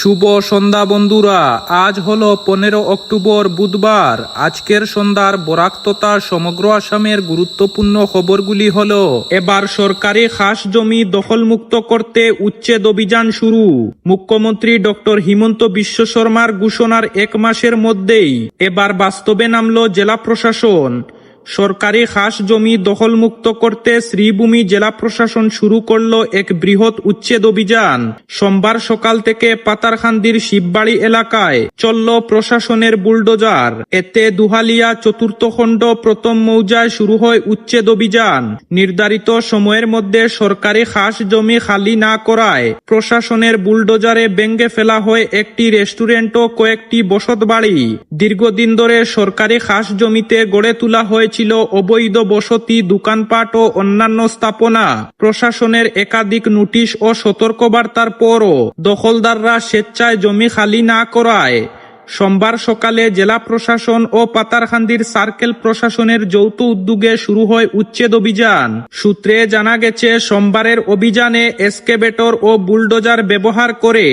শুভ সন্ধ্যা বন্ধুরা, আজ হলো পনেরো অক্টোবর বুধবার। আজকের সন্ধ্যার বরাক তথা সমগ্র আসামের গুরুত্বপূর্ণ খবরগুলি হলো, এবার সরকারি খাস জমি দখলমুক্ত করতে উচ্ছেদ অভিযান শুরু। মুখ্যমন্ত্রী ডক্টর হিমন্ত বিশ্ব শর্মার ঘোষণার এক মাসের মধ্যেই এবার বাস্তবে নামলো জেলা প্রশাসন। সরকারি খাস জমি দখলমুক্ত করতে শ্রীভূমি জেলা প্রশাসন শুরু করল এক বৃহৎ উচ্ছেদ অভিযান। সোমবার সকাল থেকে পাতারখান্দির শিববাড়ি এলাকায় চলল প্রশাসনের বুলডোজার। এতে দুহালিয়া চতুর্থ খণ্ড প্রথম মৌজায় শুরু হয় উচ্ছেদ অভিযান। নির্ধারিত সময়ের মধ্যে সরকারি খাস জমি খালি না করায় প্রশাসনের বুলডোজারে ব্যঙ্গে ফেলা হয় একটি রেস্টুরেন্ট ও কয়েকটি বসত বাড়ি দীর্ঘদিন ধরে সরকারি খাস জমিতে গড়ে তোলা হয়েছিল অবৈধ বসতি, দোকানপাট ও অন্যান্য স্থাপনা। প্রশাসনের একাধিক নোটিশ ও সতর্কবার্তার পরও দখলদাররা স্বেচ্ছায় জমি খালি না করায়। সোমবার সকালে জেলা প্রশাসন ও পাতারখান্দির সার্কেল প্রশাসনের যৌথ উদ্যোগে শুরু হয় উচ্ছেদ অভিযান। সূত্রে জানা গেছে, সোমবারের অভিযানে এসকেবেটর ও বুলডোজার ব্যবহার করে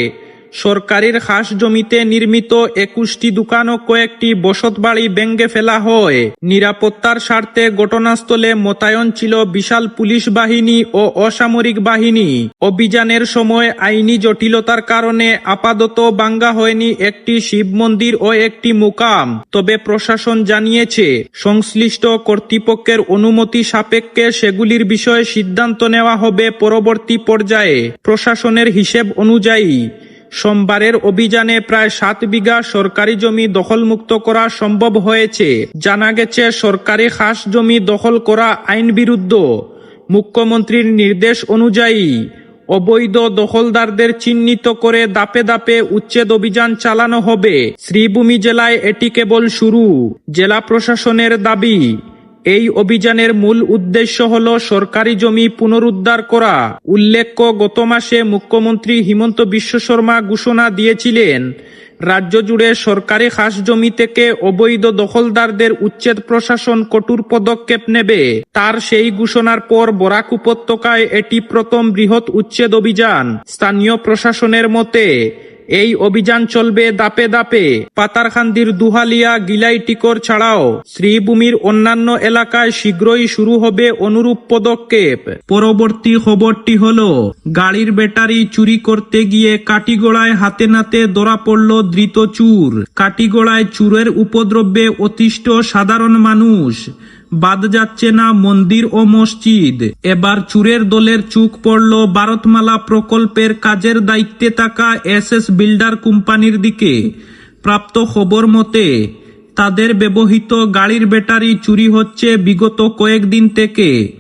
সরকারির খাস জমিতে নির্মিত একুশটি দোকান ও কয়েকটি বসত বাড়ি ব্যঙ্গে ফেলা হয়। নিরাপত্তার স্বার্থে ঘটনাস্থলে মোতায়েন ছিল বিশাল পুলিশ বাহিনী ও অসামরিক বাহিনী। অভিযানের সময় আইনি জটিলতার কারণে আপাতত বাঙ্গা হয়নি একটি শিব মন্দির ও একটি মুকাম। তবে প্রশাসন জানিয়েছে, সংশ্লিষ্ট কর্তৃপক্ষের অনুমতি সাপেক্ষে সেগুলির বিষয়ে সিদ্ধান্ত নেওয়া হবে পরবর্তী পর্যায়ে। প্রশাসনের হিসেব অনুযায়ী সোমবারের অভিযানে প্রায় সাত বিঘা সরকারি জমি দখলমুক্ত করা সম্ভব হয়েছে। জানা গেছে, সরকারি খাস জমি দখল করা আইন বিরুদ্ধ। মুখ্যমন্ত্রীর নির্দেশ অনুযায়ী, অবৈধ দখলদারদের চিহ্নিত করে দাপে দাপে উচ্ছেদ অভিযান চালানো হবে। শ্রীভূমি জেলায় এটি কেবল শুরু। জেলা প্রশাসনের দাবি এই অভিযানের মূল উদ্দেশ্য হল সরকারি জমি পুনরুদ্ধার করা। উল্লেখ্য, গত মাসে মুখ্যমন্ত্রী হিমন্ত বিশ্ব শর্মা ঘোষণা দিয়েছিলেন, রাজ্য জুড়ে সরকারি খাস জমি থেকে অবৈধ দখলদারদের উচ্ছেদ প্রশাসন কঠোর পদক্ষেপ নেবে। তার সেই ঘোষণার পর বরাক উপত্যকায় এটি প্রথম বৃহৎ উচ্ছেদ অভিযান। স্থানীয় প্রশাসনের মতে এই অভিযান চলবে দাপে দাপে। পাতারখান্দির দুহালিয়া গিলাই টিকর ছাড়াও শ্রীভূমির অন্যান্য এলাকায় শীঘ্রই শুরু হবে অনুরূপ পদক্ষেপ। পরবর্তী খবরটি হল, গাড়ির ব্যাটারি চুরি করতে গিয়ে কাটিগোড়ায় হাতে নাতে ধরা পড়ল ধৃত চুর। কাটিগোড়ায় চুরের উপদ্রব্যে অতিষ্ঠ সাধারণ মানুষ। বাদ যাচ্ছে না মন্দির ও মসজিদ। এবার চুরের দলের চুক পড়ল ভারতমালা প্রকল্পের কাজের দায়িত্বে থাকা এস এস বিল্ডার কোম্পানির দিকে। প্রাপ্ত খবর মতে, তাদের ব্যবহৃত গাড়ির ব্যাটারি চুরি হচ্ছে বিগত কয়েকদিন থেকে।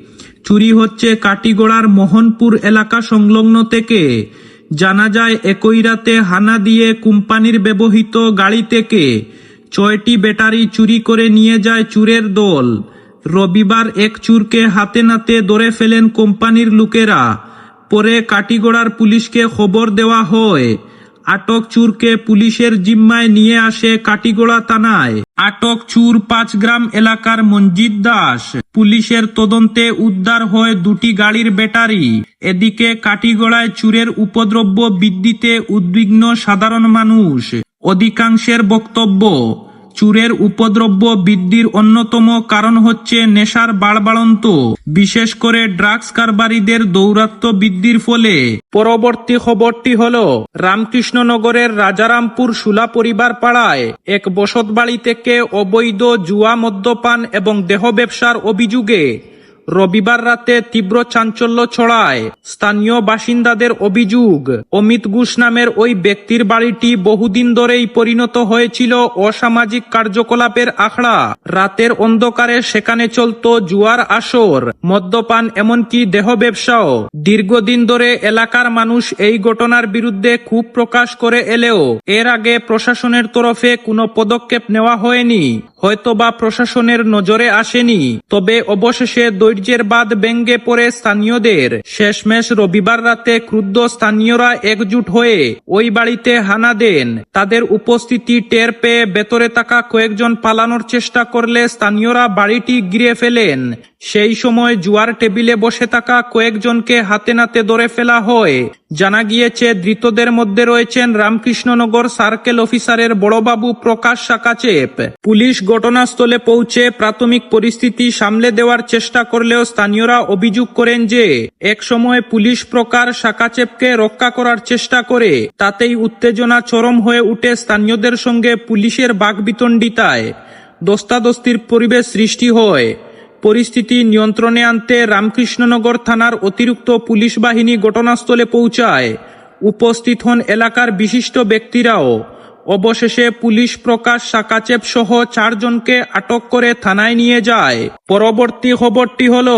চুরি হচ্ছে কাটিগড়ার মোহনপুর এলাকা সংলগ্ন থেকে। জানা যায়, একই রাতে হানা দিয়ে কোম্পানির ব্যবহৃত গাড়ি থেকে ছয়টি ব্যাটারি চুরি করে নিয়ে যায় চুরের দল। রবিবার এক চুরকে হাতে নাতে ধরে ফেলেন কোম্পানির লোকেরা। পরে কাটিগড়ার পুলিশকে খবর দেওয়া হয়, আটক চুরকে পুলিশের জিম্মায় নিয়ে আসে কাটিগোড়া থানায়। আটক চুর পাঁচ গ্রাম এলাকার মঞ্জিত দাস। পুলিশের তদন্তে উদ্ধার হয় দুটি গাড়ির ব্যাটারি। এদিকে কাটিগোড়ায় চুরের উপদ্রব্য বৃদ্ধিতে উদ্বিগ্ন সাধারণ মানুষ। অধিকাংশের বক্তব্য চুরের উপদ্রব্য বৃদ্ধির অন্যতম কারণ হচ্ছে নেশার বাড়বাড়ন্ত, বিশেষ করে ড্রাগস কারবারিদের দৌরাত্ম বৃদ্ধির ফলে। পরবর্তী খবরটি হল, রামকৃষ্ণনগরের রাজারামপুর সুলা পরিবার পাড়ায় এক বসত বাড়ি থেকে অবৈধ জুয়া মদ্যপান এবং দেহ ব্যবসার অভিযোগে রবিবার রাতে তীব্র চাঞ্চল্য ছড়ায়। স্থানীয় বাসিন্দাদের অভিযোগ, অমিত ঘোষ নামের ওই ব্যক্তির বাড়িটি বহুদিন ধরেই পরিণত হয়েছিল অসামাজিক কার্যকলাপের আখড়া। রাতের অন্ধকারে সেখানে চলত জুয়ার আসর, মদ্যপান এমনকি দেহ ব্যবসাও দীর্ঘদিন ধরে এলাকার মানুষ এই ঘটনার বিরুদ্ধে ক্ষোভ প্রকাশ করে এলেও এর আগে প্রশাসনের তরফে কোনো পদক্ষেপ নেওয়া হয়নি। হয়তোবা প্রশাসনের নজরে আসেনি, তবে অবশেষে দৈর্যের বাদ ব্যঙ্গে পড়ে স্থানীয়দের। শেষমেশ রবিবার রাতে ক্রুদ্ধ স্থানীয়রা একজুট হয়ে ওই বাড়িতে হানা দেন। তাদের উপস্থিতি টের পেয়ে ভেতরে থাকা কয়েকজন পালানোর চেষ্টা করলে স্থানীয়রা বাড়িটি গিরে ফেলেন। সেই সময় জুয়ার টেবিলে বসে থাকা কয়েকজনকে হাতে নাতে ধরে ফেলা হয়। জানা গিয়েছে, ধৃতদের মধ্যে রয়েছেন রামকৃষ্ণনগর সার্কেল অফিসারের বড়বাবু প্রকাশ সাকাচেপ। পুলিশ ঘটনাস্থলে পৌঁছে প্রাথমিক পরিস্থিতি সামলে দেওয়ার চেষ্টা করলেও স্থানীয়রা অভিযোগ করেন যে, এক সময় পুলিশ প্রকার সাকাচেপকে রক্ষা করার চেষ্টা করে, তাতেই উত্তেজনা চরম হয়ে উঠে স্থানীয়দের সঙ্গে পুলিশের বাগবিতণ্ডিতায় দস্তাদস্তির পরিবেশ সৃষ্টি হয়। পরিস্থিতি নিয়ন্ত্রণে আনতে রামকৃষ্ণনগর থানার অতিরিক্ত পুলিশ বাহিনী ঘটনাস্থলে পৌঁছায়। উপস্থিত হন এলাকার বিশিষ্ট ব্যক্তিরাও। অবশেষে পুলিশ প্রকাশ সাকাচেপ সহ চারজনকে আটক করে থানায় নিয়ে যায়। পরবর্তী খবরটি হল,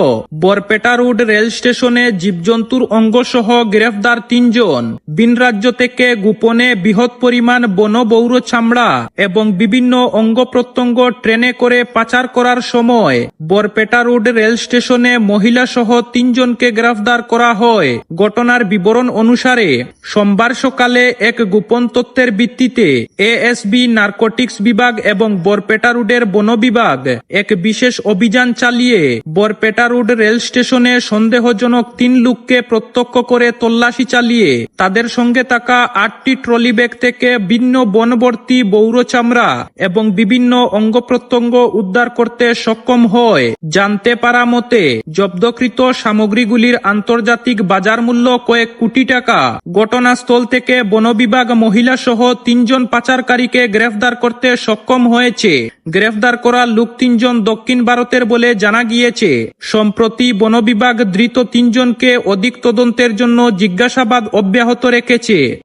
বরপেটা রোড রেল স্টেশনে জীবজন্তুর অঙ্গ সহ গ্রেফতার তিনজন। বিন রাজ্য থেকে গোপনে বৃহৎ পরিমাণ বনবৌর চামড়া এবং বিভিন্ন অঙ্গ প্রত্যঙ্গ ট্রেনে করে পাচার করার সময় বরপেটা রোড রেল স্টেশনে মহিলা সহ তিনজনকে গ্রেফতার করা হয়। ঘটনার বিবরণ অনুসারে, সোমবার সকালে এক গোপন তথ্যের ভিত্তিতে এএসবি নার্কোটিক্স বিভাগ এবং বরপেটা রোডের বন বিভাগ এক বিশেষ অভিযান চালিয়ে বরপেটা রোড রেল স্টেশনে সন্দেহজনক তিন লোককে প্রত্যক্ষ করে তল্লাশি চালিয়ে তাদের সঙ্গে থাকা আটটি ট্রলি ব্যাগ থেকে ভিন্ন বনবর্তী বৌর চামড়া এবং বিভিন্ন অঙ্গ প্রত্যঙ্গ উদ্ধার করতে সক্ষম হয়। জানতে পারা মতে, জব্দকৃত সামগ্রীগুলির আন্তর্জাতিক বাজার মূল্য কয়েক কোটি টাকা। ঘটনাস্থল থেকে বন বিভাগ মহিলা সহ তিনজন পাচারকারীকে গ্রেফতার করতে সক্ষম হয়েছে। গ্রেফতার করা লোক তিনজন দক্ষিণ ভারতের বলে জানা গিয়েছে। সম্প্রতি বন বিভাগ ধৃত তিনজনকে অধিক তদন্তের জন্য জিজ্ঞাসাবাদ অব্যাহত রেখেছে।